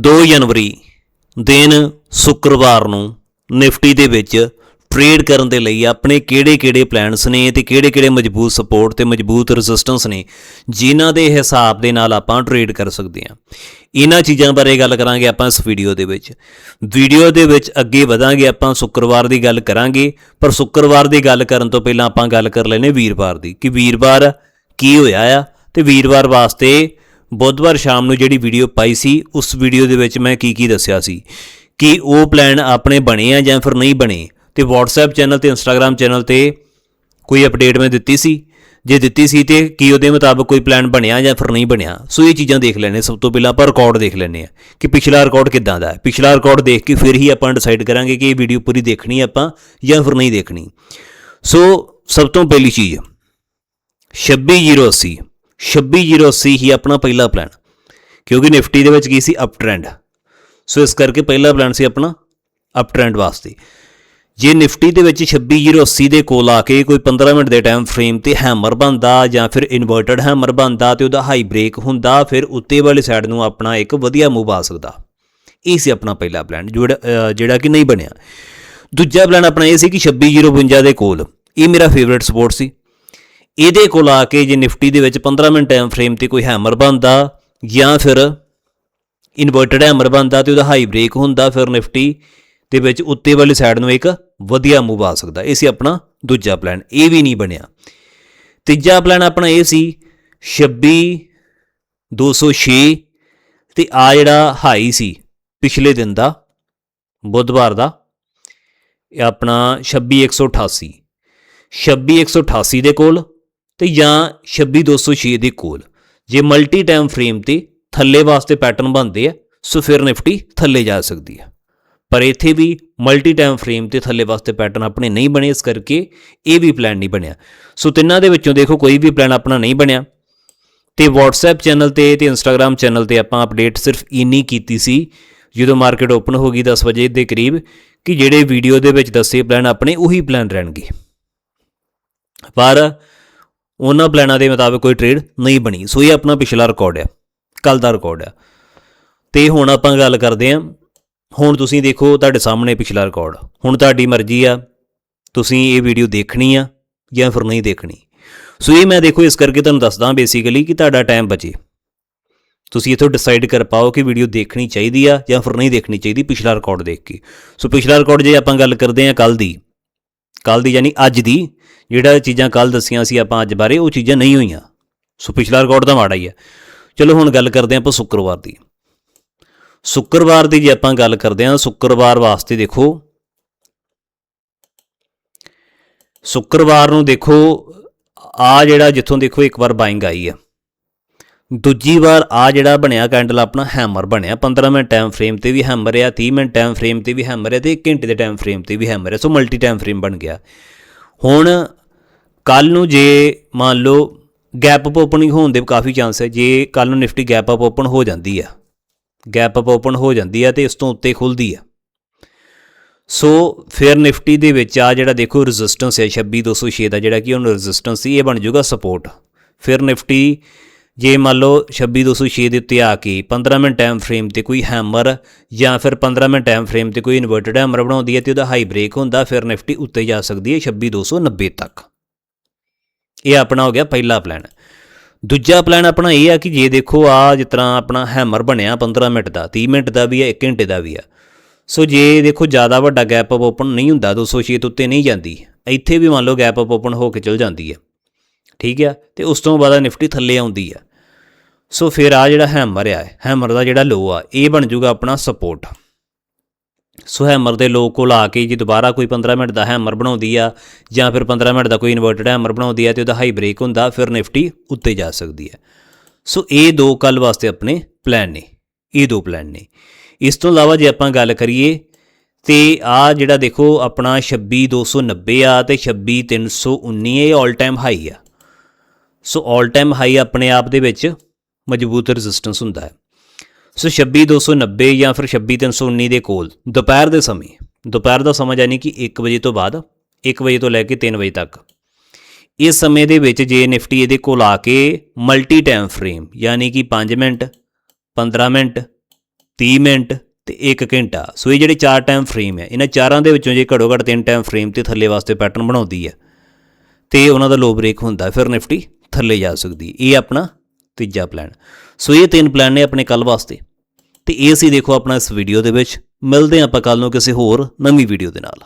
2 ਜਨਵਰੀ ਦਿਨ ਸ਼ੁੱਕਰਵਾਰ ਨੂੰ ਨਿਫਟੀ ਦੇ ਵਿੱਚ ਟ੍ਰੇਡ ਕਰਨ ਦੇ ਲਈ ਆਪਣੇ ਕਿਹੜੇ-ਕਿਹੜੇ ਪਲਾਨਸ ਨੇ ਤੇ ਕਿਹੜੇ-ਕਿਹੜੇ ਮਜ਼ਬੂਤ ਸਪੋਰਟ ਤੇ ਮਜ਼ਬੂਤ ਰੈਜ਼ਿਸਟੈਂਸ ਨੇ, ਜਿਨ੍ਹਾਂ ਦੇ ਹਿਸਾਬ ਦੇ ਨਾਲ ਆਪਾਂ ਟ੍ਰੇਡ ਕਰ ਸਕਦੇ ਹਾਂ। ਇਹਨਾਂ ਚੀਜ਼ਾਂ ਬਾਰੇ ਗੱਲ ਕਰਾਂਗੇ ਆਪਾਂ ਇਸ ਵੀਡੀਓ ਦੇ ਵਿੱਚ। ਵੀਡੀਓ ਦੇ ਵਿੱਚ ਅੱਗੇ ਵਧਾਂਗੇ ਆਪਾਂ ਸ਼ੁੱਕਰਵਾਰ ਦੀ ਗੱਲ ਕਰਾਂਗੇ, ਪਰ ਸ਼ੁੱਕਰਵਾਰ ਦੀ ਗੱਲ ਕਰਨ ਤੋਂ ਪਹਿਲਾਂ ਆਪਾਂ ਗੱਲ ਕਰ ਲੈਨੇ ਵੀਰਵਾਰ ਦੀ, ਕਿ ਵੀਰਵਾਰ ਕੀ ਹੋਇਆ ਆ ਤੇ ਵੀਰਵਾਰ ਵਾਸਤੇ ਬੁੱਧਵਾਰ ਸ਼ਾਮ ਨੂੰ ਜਿਹੜੀ ਵੀਡੀਓ ਪਾਈ ਸੀ, ਉਸ ਵੀਡੀਓ ਦੇ ਵਿੱਚ ਮੈਂ ਕੀ ਕੀ ਦੱਸਿਆ ਸੀ? ਕਿ ਉਹ ਪਲਾਨ ਆਪਣੇ ਬਣੇ ਆ ਜਾਂ ਫਿਰ ਨਹੀਂ ਬਣੇ? ਤੇ WhatsApp ਚੈਨਲ ਤੇ Instagram ਚੈਨਲ ਤੇ ਕੋਈ ਅਪਡੇਟ ਮੈਂ ਦਿੱਤੀ ਸੀ? ਜੇ ਦਿੱਤੀ ਸੀ ਤੇ ਕੀ ਉਹਦੇ ਮੁਤਾਬਕ ਕੋਈ ਪਲਾਨ ਬਣਿਆ ਜਾਂ ਫਿਰ ਨਹੀਂ ਬਣਿਆ? ਸੋ ਇਹ ਚੀਜ਼ਾਂ ਦੇਖ ਲੈਣੇ ਸਭ ਤੋਂ ਪਹਿਲਾਂ ਆਪਾਂ ਰਿਕਾਰਡ ਦੇਖ ਲੈਣੇ ਆ ਕਿ ਪਿਛਲਾ ਰਿਕਾਰਡ ਕਿੱਦਾਂ ਦਾ ਹੈ। ਪਿਛਲਾ ਰਿਕਾਰਡ ਦੇਖ ਕੇ ਫਿਰ ਹੀ ਆਪਾਂ ਡਿਸਾਈਡ ਕਰਾਂਗੇ ਕਿ ਇਹ ਵੀਡੀਓ ਪੂਰੀ ਦੇਖਣੀ ਹੈ ਆਪਾਂ ਜਾਂ ਫਿਰ ਨਹੀਂ ਦੇਖਣੀ। ਸੋ ਸਭ ਤੋਂ ਪਹਿਲੀ ਚੀਜ਼ 26080 26080 ਹੀ ਆਪਣਾ ਪਹਿਲਾ ਪਲਾਨ ਕਿਉਂਕਿ ਨਿਫਟੀ ਦੇ ਵਿੱਚ ਕੀ ਸੀ? ਅਪ ਟ੍ਰੈਂਡ ਸੋ ਇਸ ਕਰਕੇ ਪਹਿਲਾ ਪਲਾਨ ਸੀ ਆਪਣਾ ਅਪ ਟ੍ਰੈਂਡ ਵਾਸਤੇ। ਜੇ ਨਿਫਟੀ ਦੇ ਵਿੱਚ 26080 ਦੇ ਕੋਲ ਆ ਕੇ ਕੋਈ 15 ਮਿੰਟ ਦੇ ਟਾਈਮ ਫਰੇਮ ਤੇ ਹੈਮਰ ਬੰਦਾ ਜਾਂ ਫਿਰ ਇਨਵਰਟਡ ਹੈਮਰ ਬੰਦਾ ਤੇ ਉਹਦਾ ਹਾਈ ਬ੍ਰੇਕ ਹੁੰਦਾ, ਫਿਰ ਉੱਤੇ ਵਾਲੀ ਸਾਈਡ ਨੂੰ ਆਪਣਾ ਇੱਕ ਵਧੀਆ ਮੂਵ ਆ ਸਕਦਾ। ਇਹ ਸੀ ਆਪਣਾ ਪਹਿਲਾ ਪਲਾਨ ਜਿਹੜਾ ਜਿਹੜਾ ਕਿ ਨਹੀਂ ਬਣਿਆ। ਦੂਜਾ ਪਲਾਨ ਆਪਣਾ ਇਹ ਸੀ ਕਿ 26052 ਦੇ ਕੋਲ, ਇਹ ਮੇਰਾ ਫੇਵਰਿਟ ਸਪੋਰਟ ਸੀ। ਇਹਦੇ ਕੋਲ ਆ ਕੇ ਜੇ ਨਿਫਟੀ ਦੇ ਵਿੱਚ 15 ਮਿੰਟ ਟਾਈਮ ਫਰੇਮ ਤੇ ਕੋਈ ਹੈਮਰ ਬੰਦਾ ਜਾਂ ਫਿਰ ਇਨਵਰਟਡ ਹੈਮਰ ਬੰਦਾ ਤੇ ਉਹਦਾ ਹਾਈ ਬ੍ਰੇਕ ਹੁੰਦਾ, ਫਿਰ ਨਿਫਟੀ ਦੇ ਵਿੱਚ ਉੱਤੇ ਵਾਲੀ ਸਾਈਡ ਨੂੰ ਇੱਕ ਵਧੀਆ ਮੂਵ ਆ ਸਕਦਾ। ਇਹ ਸੀ ਆਪਣਾ ਦੂਜਾ ਪਲਾਨ ਇਹ ਵੀ ਨਹੀਂ ਬਣਿਆ। ਤੀਜਾ ਪਲਾਨ ਆਪਣਾ ਇਹ ਸੀ 26 206 ਤੇ ਆ ਜਿਹੜਾ ਹਾਈ ਸੀ ਪਿਛਲੇ ਦਿਨ ਦਾ, ਬੁੱਧਵਾਰ ਦਾ, ਇਹ ਆਪਣਾ 26188 26188 ਦੇ ਕੋਲ ਤੇ ਜਾਂ 26206 ਦੇ ਕੋਲ। ਜੇ ਮਲਟੀ ਟਾਈਮ ਫਰੇਮ ਤੇ ਥੱਲੇ ਵਾਸਤੇ ਪੈਟਰਨ ਬਣਦੇ ਆ, ਸੋ ਫਿਰ ਨਿਫਟੀ ਥੱਲੇ ਜਾ ਸਕਦੀ ਹੈ ਪਰ ਇੱਥੇ ਵੀ ਮਲਟੀ ਟਾਈਮ ਫਰੇਮ ਤੇ ਥੱਲੇ ਵਾਸਤੇ ਪੈਟਰਨ ਆਪਣੇ ਨਹੀਂ ਬਣੇ, ਇਸ ਕਰਕੇ ਇਹ ਵੀ ਪਲਾਨ ਨਹੀਂ ਬਣਿਆ। ਸੋ ਤਿੰਨਾਂ ਦੇ ਵਿੱਚੋਂ ਦੇਖੋ ਕੋਈ ਵੀ ਪਲਾਨ ਆਪਣਾ ਨਹੀਂ ਬਣਿਆ। ਤੇ WhatsApp ਚੈਨਲ ਤੇ ਤੇ Instagram ਚੈਨਲ ਤੇ ਆਪਾਂ ਅਪਡੇਟ ਸਿਰਫ ਇੰਨੀ ਕੀਤੀ ਸੀ, ਜਦੋਂ ਮਾਰਕੀਟ ਓਪਨ ਹੋ ਗਈ 10 ਵਜੇ ਦੇ ਕਰੀਬ, ਕਿ ਜਿਹੜੇ ਵੀਡੀਓ ਦੇ ਵਿੱਚ ਦੱਸੇ ਪਲਾਨ ਆਪਣੇ, ਉਹੀ ਪਲਾਨ ਰਹਿਣਗੇ। ਪਰ ਉਹਨਾਂ ਪਲਾਨਾਂ ਦੇ ਮੁਤਾਬਕ ਕੋਈ ਟ੍ਰੇਡ ਨਹੀਂ ਬਣੀ। ਸੋ ਇਹ ਆਪਣਾ ਪਿਛਲਾ ਰਿਕਾਰਡ ਆ। ਕੱਲ ਦਾ ਰਿਕਾਰਡ ਆ। ਤੇ ਹੁਣ ਆਪਾਂ ਗੱਲ ਕਰਦੇ ਹਾਂ। ਹੁਣ ਤੁਸੀਂ ਦੇਖੋ ਤੁਹਾਡੇ ਸਾਹਮਣੇ ਪਿਛਲਾ ਰਿਕਾਰਡ ਹੁਣ ਤੁਹਾਡੀ ਮਰਜ਼ੀ ਆ। ਤੁਸੀਂ ਇਹ ਵੀਡੀਓ ਦੇਖਣੀ ਆ ਜਾਂ ਫਿਰ ਨਹੀਂ ਦੇਖਣੀ। ਸੋ ਇਹ ਮੈਂ ਦੇਖੋ ਇਸ ਕਰਕੇ ਤੁਹਾਨੂੰ ਦੱਸਦਾ ਬੇਸਿਕਲੀ ਕਿ ਤੁਹਾਡਾ ਟਾਈਮ ਬਚੇ। ਤੁਸੀਂ ਇਥੋਂ ਡਿਸਾਈਡ ਕਰ ਪਾਓ ਕਿ ਵੀਡੀਓ ਦੇਖਣੀ ਚਾਹੀਦੀ ਆ ਜਾਂ ਫਿਰ ਨਹੀਂ ਦੇਖਣੀ ਚਾਹੀਦੀ ਪਿਛਲਾ ਰਿਕਾਰਡ ਦੇਖ ਕੇ। ਸੋ ਪਿਛਲਾ ਰਿਕਾਰਡ ਜੇ ਆਪਾਂ ਗੱਲ ਕਰਦੇ ਹਾਂ ਕੱਲ ਦੀ ਕੱਲ ਦੀ ਯਾਨੀ ਅੱਜ ਦੀ ਜਿਹੜਾ ਚੀਜ਼ਾਂ ਕੱਲ ਦੱਸੀਆਂ ਸੀ ਆਪਾਂ ਅੱਜ ਬਾਰੇ, ਉਹ ਚੀਜ਼ਾਂ ਨਹੀਂ ਹੋਈਆਂ। ਸੋ ਪਿਛਲਾ ਰਿਕਾਰਡ ਤਾਂ ਮਾੜਾ ਹੀ ਹੈ। ਚਲੋ ਹੁਣ ਗੱਲ ਕਰਦੇ ਹਾਂ ਆਪਾਂ ਸ਼ੁੱਕਰਵਾਰ ਦੀ। ਸ਼ੁੱਕਰਵਾਰ ਦੀ ਜੇ ਆਪਾਂ ਗੱਲ ਕਰਦੇ ਹਾਂ, ਸ਼ੁੱਕਰਵਾਰ ਵਾਸਤੇ ਦੇਖੋ, ਸ਼ੁੱਕਰਵਾਰ ਨੂੰ ਦੇਖੋ, ਆ ਜਿਹੜਾ ਜਿੱਥੋਂ ਦੇਖੋ ਇੱਕ ਵਾਰ ਬਾਇੰਗ ਆਈ ਆ ਦੂਜੀ ਵਾਰ ਆ ਜਿਹੜਾ ਬਣਿਆ ਕੈਂਡਲ ਆਪਣਾ ਹੈਮਰ ਬਣਿਆ। 15 ਮਿੰਟ ਟਾਈਮ ਫਰੇਮ ਤੇ ਵੀ ਹੈਮਰ ਆ 30 ਮਿੰਟ ਟਾਈਮ ਫਰੇਮ ਤੇ ਵੀ ਹੈਮਰ ਆ ਤੇ 1 ਘੰਟੇ ਦੇ ਟਾਈਮ ਫਰੇਮ ਤੇ ਵੀ ਹੈਮਰ ਆ। ਸੋ ਮਲਟੀ ਟਾਈਮ ਫਰੇਮ ਬਣ ਗਿਆ। ਹੁਣ ਕੱਲ ਨੂੰ ਜੇ ਮੰਨ ਲਓ ਗੈਪ ਅਪ ਓਪਨਿੰਗ ਹੋਣ ਦੇ ਕਾਫੀ ਚਾਂਸ ਹੈ ਜੇ ਕੱਲ ਨੂੰ ਨਿਫਟੀ ਗੈਪ ਅਪ ਓਪਨ ਹੋ ਜਾਂਦੀ ਆ। ਗੈਪ ਅਪ ਓਪਨ ਹੋ ਜਾਂਦੀ ਆ ਤੇ ਇਸ ਤੋਂ ਉੱਤੇ ਖੁੱਲਦੀ ਆ। ਸੋ ਫਿਰ ਨਿਫਟੀ ਦੇ ਵਿੱਚ ਆ ਜਿਹੜਾ ਦੇਖੋ ਰੈਜ਼ਿਸਟੈਂਸ ਹੈ 26206 ਦਾ ਜਿਹੜਾ ਕਿ ਉਹਨੂੰ ਰੈਜ਼ਿਸਟੈਂਸ ਸੀ, ਇਹ ਬਣ ਜਾਊਗਾ ਸਪੋਰਟ ਫਿਰ ਨਿਫਟੀ ਜੇ ਮੰਨ ਲਓ 26206 ਦੇ ਉੱਤੇ ਆ ਕੇ 15 ਮਿੰਟ ਟਾਈਮ ਫਰੇਮ ਤੇ ਕੋਈ ਹੈਮਰ ਜਾਂ ਫਿਰ 15 ਮਿੰਟ ਟਾਈਮ ਫਰੇਮ ਤੇ ਕੋਈ ਇਨਵਰਟਡ ਹੈਮਰ ਬਣਾਉਂਦੀ ਹੈ ਤੇ ਉਹਦਾ ਹਾਈ ਬ੍ਰੇਕ ਹੁੰਦਾ, ਫਿਰ ਨਿਫਟੀ ਉੱਤੇ ਜਾ ਸਕਦੀ ਹੈ 26290 ਤੱਕ। ਇਹ ਆਪਣਾ ਹੋ ਗਿਆ ਪਹਿਲਾ ਪਲਾਨ ਦੂਜਾ ਪਲਾਨ ਆਪਣਾ ਇਹ ਆ ਕਿ ਜੇ ਦੇਖੋ ਆ ਜਿਸ ਤਰ੍ਹਾਂ ਆਪਣਾ ਹੈਮਰ ਬਣਿਆ 15 ਮਿੰਟ ਦਾ 30 ਮਿੰਟ ਦਾ ਵੀ ਆ 1 ਘੰਟੇ ਦਾ ਵੀ ਆ। ਸੋ ਜੇ ਦੇਖੋ ਜ਼ਿਆਦਾ ਵੱਡਾ ਗੈਪ ਅਪ ਓਪਨ ਨਹੀਂ ਹੁੰਦਾ 206 ਤੋਂ ਉੱਤੇ ਨਹੀਂ ਜਾਂਦੀ, ਇੱਥੇ ਵੀ ਮੰਨ ਲਓ ਗੈਪ ਅਪ ਓਪਨ ਹੋ ਕੇ ਚਲ ਜਾਂਦੀ ਹੈ। ਠੀਕ ਆ? ਤੇ ਉਸ ਤੋਂ ਬਾਅਦ ਨਿਫਟੀ ਥੱਲੇ ਆਉਂਦੀ ਆ। ਸੋ ਫਿਰ ਆ ਜਿਹੜਾ ਹੈਮਰ ਆ, ਹੈਮਰ ਦਾ ਜਿਹੜਾ ਲੋ ਆ, ਇਹ ਬਣ ਜਾਊਗਾ ਆਪਣਾ ਸਪੋਰਟ ਸੋ ਹੈਮਰ ਦੇ ਲੋ ਕੋਲ ਆ ਕੇ ਜੇ ਦੁਬਾਰਾ ਕੋਈ 15 ਮਿੰਟ ਦਾ ਹੈਮਰ ਬਣਾਉਂਦੀ ਆ, ਜਾਂ ਫਿਰ 15 ਮਿੰਟ ਦਾ ਕੋਈ ਇਨਵਰਟਡ ਹੈਮਰ ਬਣਾਉਂਦੀ ਆ, ਤੇ ਉਹਦਾ ਹਾਈ ਬ੍ਰੇਕ ਹੁੰਦਾ, ਫਿਰ ਨਿਫਟੀ ਉੱਤੇ ਜਾ ਸਕਦੀ ਹੈ ਸੋ ਇਹ ਦੋ ਕੱਲ ਵਾਸਤੇ ਆਪਣੇ ਪਲਾਨ ਨੇ, ਇਹ ਦੋ ਪਲਾਨ ਨੇ। ਇਸ ਤੋਂ ਇਲਾਵਾ ਜੇ ਆਪਾਂ ਗੱਲ ਕਰੀਏ, ਤੇ ਆ ਜਿਹੜਾ ਦੇਖੋ ਆਪਣਾ 26290 ਆ ਤੇ 26319 ਇਹ 올 ਟਾਈਮ ਹਾਈ ਆ। ਸੋ 올 ਟਾਈਮ ਹਾਈ ਆਪਣੇ ਆਪ ਦੇ ਵਿੱਚ ਮਜ਼ਬੂਤ ਰੈਜ਼ਿਸਟੈਂਸ ਹੁੰਦਾ ਹੈ। ਸੋ 26290 ਜਾਂ ਫਿਰ 26319 ਦੇ ਕੋਲ ਦੁਪਹਿਰ ਦੇ ਸਮੇਂ, ਦੁਪਹਿਰ ਦਾ ਸਮਾਂ ਯਾਨੀ ਕਿ 1 ਵਜੇ ਤੋਂ ਬਾਅਦ 1 ਵਜੇ ਤੋਂ ਲੈ ਕੇ 3 ਵਜੇ ਤੱਕ, ਇਸ ਸਮੇਂ ਦੇ ਵਿੱਚ ਜੇ ਨਿਫਟੀ ਇਹਦੇ ਕੋਲ ਆ ਕੇ ਮਲਟੀ ਟਾਈਮ ਫਰੇਮ ਯਾਨੀ ਕਿ 5 ਮਿੰਟ 15 ਮਿੰਟ 30 ਮਿੰਟ ਤੇ 1 ਘੰਟਾ, ਸੋ ਇਹ ਜਿਹੜੇ ਚਾਰ ਟਾਈਮ ਫਰੇਮ ਹੈ, ਇਹਨਾਂ ਚਾਰਾਂ ਦੇ ਵਿੱਚੋਂ ਜੇ ਘੱਟੋ ਘੱਟ ਤਿੰਨ ਟਾਈਮ ਫਰੇਮ ਤੇ ਥੱਲੇ ਵਾਸਤੇ ਪੈਟਰਨ ਬਣਾਉਂਦੀ ਹੈ, ਤੇ ਉਹਨਾਂ ਦਾ ਲੋ ਬ੍ਰੇਕ ਹੁੰਦਾ ਫਿਰ ਨਿਫਟੀ ਥੱਲੇ ਜਾ ਸਕਦੀ। ਇਹ ਆਪਣਾ ਤੀਜਾ ਪਲਾਨ ਸੋ ਇਹ ਤਿੰਨ ਪਲਾਨ ਨੇ ਆਪਣੇ ਕੱਲ ਵਾਸਤੇ। ਤੇ ਇਹ ਸੀ ਦੇਖੋ ਆਪਣਾ ਇਸ ਵੀਡੀਓ ਦੇ ਵਿੱਚ। ਮਿਲਦੇ ਹਾਂ ਆਪਾਂ ਕੱਲ ਨੂੰ ਕਿਸੇ ਹੋਰ ਨਵੀਂ ਵੀਡੀਓ ਦੇ ਨਾਲ।